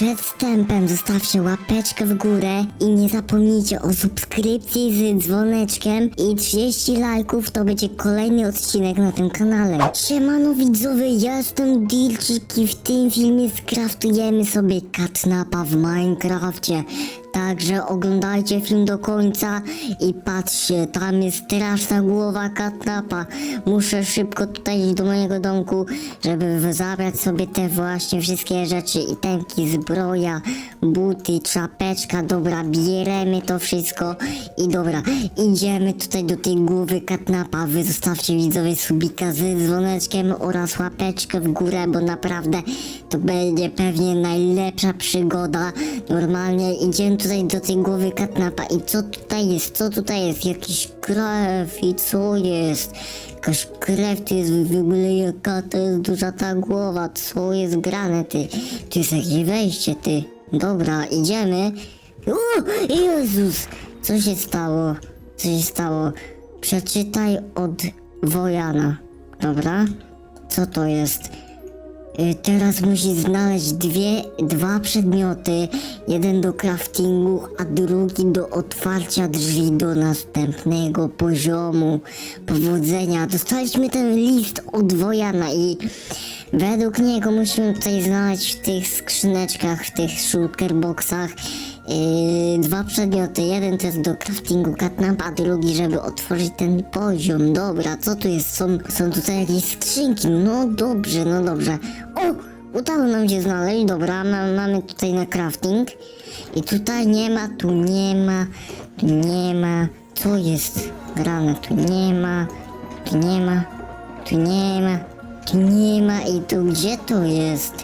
przed wstępem zostawcie łapeczkę w górę i nie zapomnijcie o subskrypcji z dzwoneczkiem i 30 lajków to będzie kolejny odcinek na tym kanale. Siemano widzowie, jestem Dilcik i w tym filmie skraftujemy sobie katnapa w Minecrafcie. Także oglądajcie film do końca i patrzcie, tam jest straszna głowa katnapa. Muszę szybko tutaj iść do mojego domku, żeby zabrać sobie te właśnie wszystkie rzeczy, itemki, zbroja, buty, czapeczka. Dobra, bieremy to wszystko i dobra, idziemy tutaj do tej głowy katnapa. Wy zostawcie widzowie subika z dzwoneczkiem oraz łapeczkę w górę, bo naprawdę to będzie pewnie najlepsza przygoda. Normalnie idziemy tutaj do tej głowy katnapa i co tutaj jest? Co tutaj jest? Jakiś krew i co jest? Jakaś krew, to jest w ogóle jaka to jest duża ta głowa, co jest grane ty? Tu jest jakieś wejście ty. Dobra, idziemy. O, Jezus! Co się stało? Co się stało? Przeczytaj od Wojana. Dobra? Co to jest? Teraz musi znaleźć dwie, dwa przedmioty. Jeden do craftingu, a drugi do otwarcia drzwi do następnego poziomu. Powodzenia. Dostaliśmy ten list od Wojana i według niego musimy tutaj znaleźć w tych skrzyneczkach, w tych shulker boxach Yy, dwa przedmioty. Jeden to jest do craftingu katnapa, a drugi, żeby otworzyć ten poziom. Dobra, co tu jest? Są, są tutaj jakieś skrzynki. No dobrze, no dobrze. O! Udało nam się znaleźć. Dobra, ma, mamy tutaj na crafting. I tutaj nie ma, tu nie ma, tu nie ma. Co jest grane? Tu nie ma, tu nie ma, tu nie ma, nie ma. I tu gdzie to jest?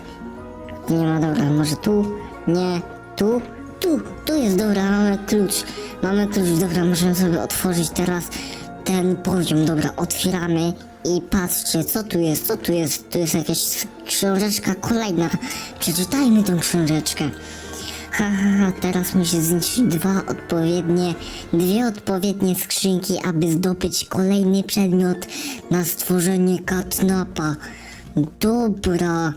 Nie ma, dobra, może tu? Nie, tu? Tu, tu jest, dobra, mamy klucz. Mamy klucz, dobra, możemy sobie otworzyć teraz ten poziom, dobra, otwieramy i patrzcie, co tu jest, co tu jest, tu jest jakaś książeczka kolejna. Przeczytajmy tą książeczkę. Ha, ha, ha, teraz musi zniszczyć dwa odpowiednie, dwie odpowiednie skrzynki, aby zdobyć kolejny przedmiot na stworzenie katnapa. Dobra.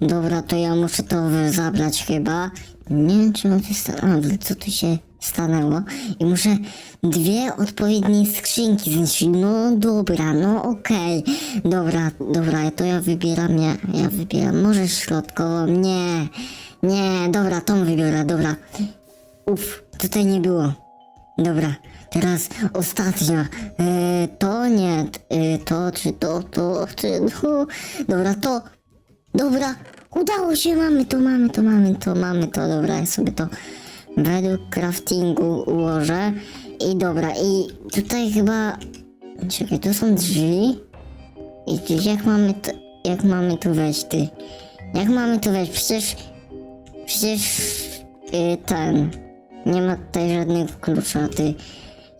Dobra, to ja muszę to zabrać chyba. Nie wiem, czy on to jest... A, co tu się stanęło? I muszę dwie odpowiednie skrzynki zniszczyć. No dobra, no okej. Dobra, dobra, to ja wybieram, ja, ja wybieram. Może środkową? Nie, nie, dobra, tą wybiorę, dobra. Uf, tutaj nie było. Dobra, teraz ostatnia. E, to nie, e, to czy to, to, czy to. Dobra, to. Dobra, udało się, mamy to, mamy to, mamy to, mamy to. Dobra, ja sobie to według craftingu ułożę. I dobra, i tutaj chyba. Czekaj, tu są drzwi. I jak mamy to, jak mamy tu wejść, ty? Jak mamy tu wejść? Przecież. Przecież. y, ten. Nie ma tutaj żadnego klucza, ty.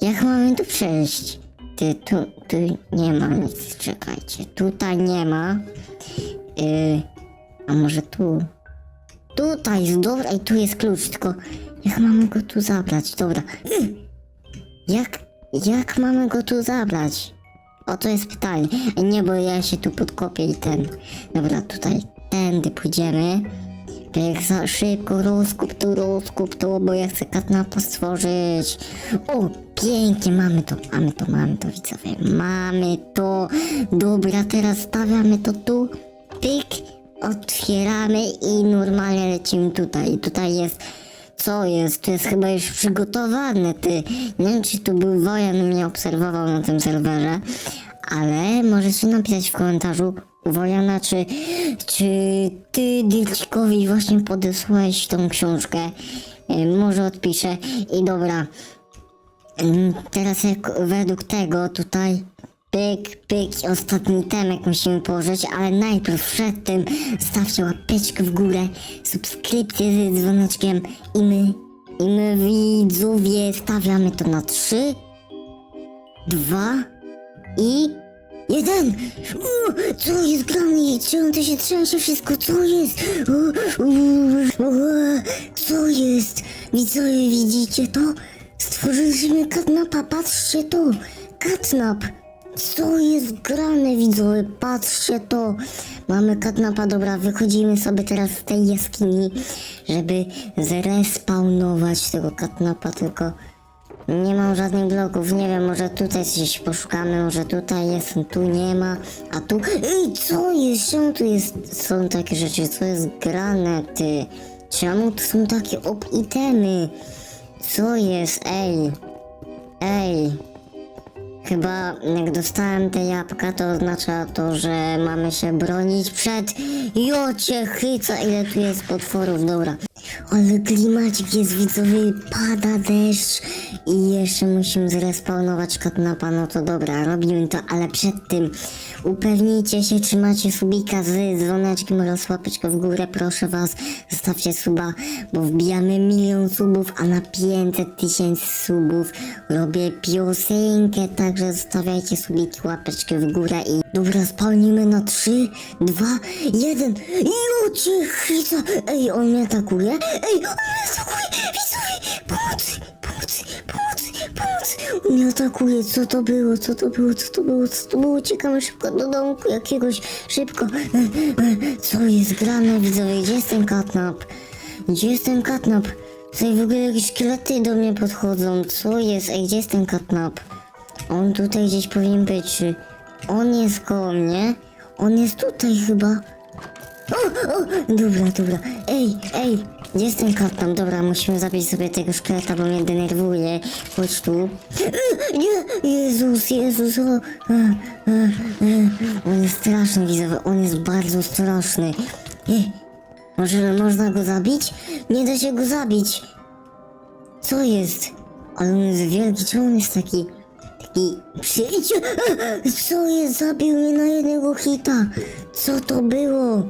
Jak mamy tu przejść? Ty, tu, tu nie ma nic, czekajcie. Tutaj nie ma. Y, a może tu? Tutaj jest, dobra, i tu jest klucz, tylko jak mamy go tu zabrać? Dobra. Jak, jak mamy go tu zabrać? O, to jest pytanie. Nie, bo ja się tu podkopię i ten. Dobra, tutaj tędy pójdziemy. Za szybko rozkup to, rozkup to, bo ja chcę katnapa stworzyć. O, pięknie, mamy to, mamy to, mamy to, widzowie. Mamy to. Dobra, teraz stawiamy to tu. Pyk, otwieramy i normalnie lecimy tutaj. I tutaj jest co jest? To jest chyba już przygotowane, ty. Nie wiem, czy tu był wojan mnie obserwował na tym serwerze, ale możecie napisać w komentarzu Wojana, czy, czy ty Dilcikowi właśnie podesłałeś tą książkę. E, Może odpiszę i dobra. Mm, Teraz jak według tego tutaj pyk, pyk ostatni temek musimy położyć, ale najpierw przed tym stawcie łapeczkę w górę, subskrypcję z dzwoneczkiem i my, i my widzowie stawiamy to na trzy, dwa i jeden. U, co jest grane? Czemu to się trzęsie wszystko? Co jest? U, u, u, co jest? Widzowie, widzicie to? Stworzyliśmy katnapa, patrzcie to. Katnap. Co jest grane, widzowie? Patrzcie to. Mamy katnapa, dobra, wychodzimy sobie teraz z tej jaskini, żeby zrespawnować tego katnapa, tylko nie mam żadnych bloków, nie wiem, może tutaj gdzieś poszukamy, może tutaj jest, tu nie ma, a tu... Ej, co jest? Czemu tu jest, są takie rzeczy? Co jest grane, ty? Czemu tu są takie op-itemy? Co jest? Ej! Ej! Chyba jak dostałem te jabłka, to oznacza to, że mamy się bronić przed... Jocie, chyca, ile tu jest potworów, dobra. Ale klimacik jest widzowy, pada deszcz i jeszcze musimy zrespawnować katnapa, no to dobra, robimy to, ale przed tym upewnijcie się, czy macie subika z dzwoneczkiem oraz łapeczkę w górę, proszę was, zostawcie suba, bo wbijamy milion subów, a na 500 tysięcy subów robię piosenkę, także zostawiajcie subiki, łapeczkę w górę i dobra, spalnimy na 3, 2, 1, Jucie, chyca, ej, on mnie atakuje, ej, on mnie atakuje, mnie atakuje, co to było, co to było, co to było, co to było, uciekamy szybko do domku jakiegoś, szybko, co jest grane, widzowie, gdzie jest ten katnap, gdzie jest ten katnap, tutaj w ogóle jakieś szkielety do mnie podchodzą, co jest, ej, gdzie jest ten katnap, on tutaj gdzieś powinien być, on jest koło mnie, on jest tutaj chyba, o, o, dobra, dobra. Ej, ej, gdzie jest ten? Dobra, musimy zabić sobie tego szkieleta, bo mnie denerwuje. Chodź tu. Nie, Jezus, Jezus, o. On jest straszny, widzowie, on jest bardzo straszny. Może można go zabić? Nie da się go zabić. Co jest? Ale on jest wielki, czemu on jest taki... Taki... Przyjdź! Co jest? Zabił mnie na jednego hita! Co to było?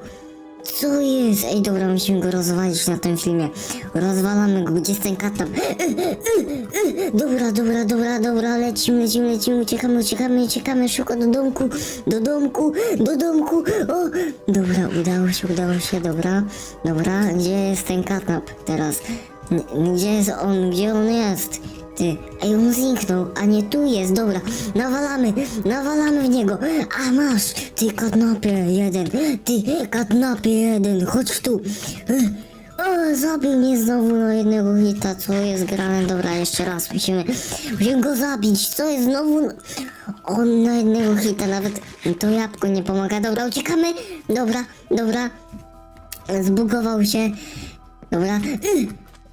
Co jest? Ej, dobra, musimy go rozwalić na tym filmie. Rozwalamy go, gdzie jest ten katnap? Dobra, dobra, dobra, dobra, lecimy, lecimy, lecimy, uciekamy, uciekamy, uciekamy, szybko do domku, do domku, do domku, o! Dobra, udało się, udało się, dobra, dobra, gdzie jest ten katnap teraz? Gdzie jest on, gdzie on jest? Ty, ej, on zniknął, a nie tu jest, dobra, nawalamy, nawalamy w niego, a masz, ty katnapie jeden, ty katnapie jeden, chodź tu, o, zabił mnie znowu na jednego hita, co jest grane, dobra, jeszcze raz, musimy, musimy go zabić, co jest znowu, on na jednego hita, nawet to jabłko nie pomaga, dobra, uciekamy, dobra, dobra, zbugował się, dobra,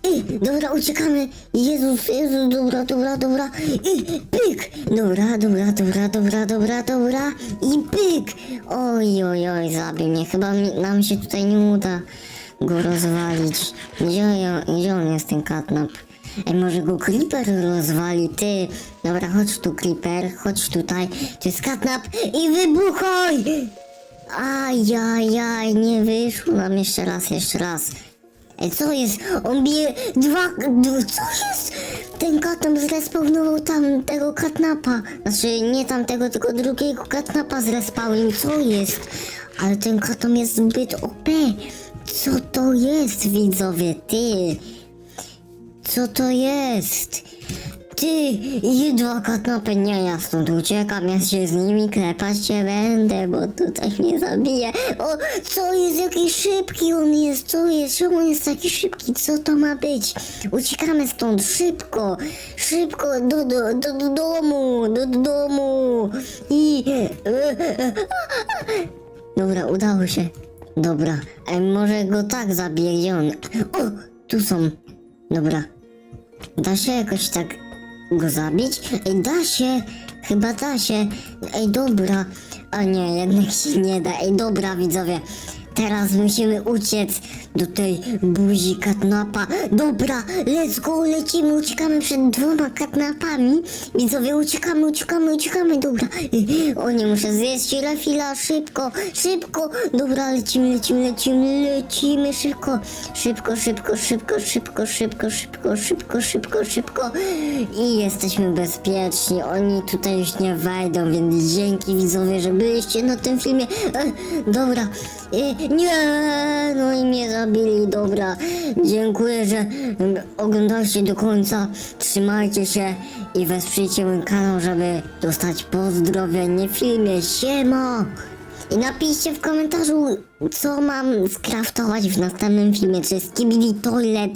i, dobra, uciekamy. Jezus, Jezus, dobra, dobra, dobra. I pyk. Dobra, dobra, dobra, dobra, dobra, dobra. I pyk. Oj, oj, oj, zabił mnie. Chyba mi, nam się tutaj nie uda go rozwalić. Gdzie, gdzie on jest, ten katnap? Ej, może go Creeper rozwali, ty. Dobra, chodź tu, Creeper, chodź tutaj. To jest katnap i wybuchaj! Ajajaj, nie wyszło nam jeszcze raz, jeszcze raz. Co jest? On bije dwa... Co jest? Ten katam zrespawnował tam tego katnapa. Znaczy, nie tamtego, tylko drugiego katnapa zrespawnił. Co jest? Ale ten katam jest zbyt OP. Co to jest, widzowie? Ty. Co to jest? Ty, katnapy, nie, ja stąd uciekam, ja się z nimi klepać się będę, bo tutaj mnie zabije. O, co jest, jaki szybki on jest, co jest, czemu on jest taki szybki, co to ma być? Uciekamy stąd, szybko, szybko, do, do, do, do domu, do, do domu. I... Dobra, udało się. Dobra, Ej, może go tak zabiję, gdzie on? O, tu są. Dobra, Da się jakoś tak go zabić? Ej, da się! Chyba da się. Ej, dobra. A nie, jednak się nie da. Ej, dobra, widzowie. Teraz musimy uciec do tej buzi katnapa. Dobra, let's go, lecimy, uciekamy przed dwoma katnapami. Widzowie, uciekamy, uciekamy, uciekamy, dobra. O nie, muszę zjeść chwila, szybko, szybko. Dobra, lecimy, lecimy, lecimy, lecimy, szybko. Szybko, szybko, szybko, szybko, szybko, szybko, szybko, szybko, szybko. I jesteśmy bezpieczni. Oni tutaj już nie wejdą, więc dzięki widzowie, że byliście na tym filmie. E, dobra. E, nie, no i mnie zabili, dobra. Dziękuję, że oglądaliście do końca. Trzymajcie się i wesprzyjcie mój kanał, żeby dostać pozdrowienie w filmie. Siema! I napiszcie w komentarzu, co mam skraftować w następnym filmie, czy skibidi toilet,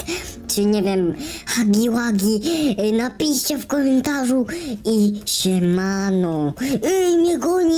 czy nie wiem, hagi wagi. Y, Napiszcie w komentarzu i siemano. Ej, mnie goni!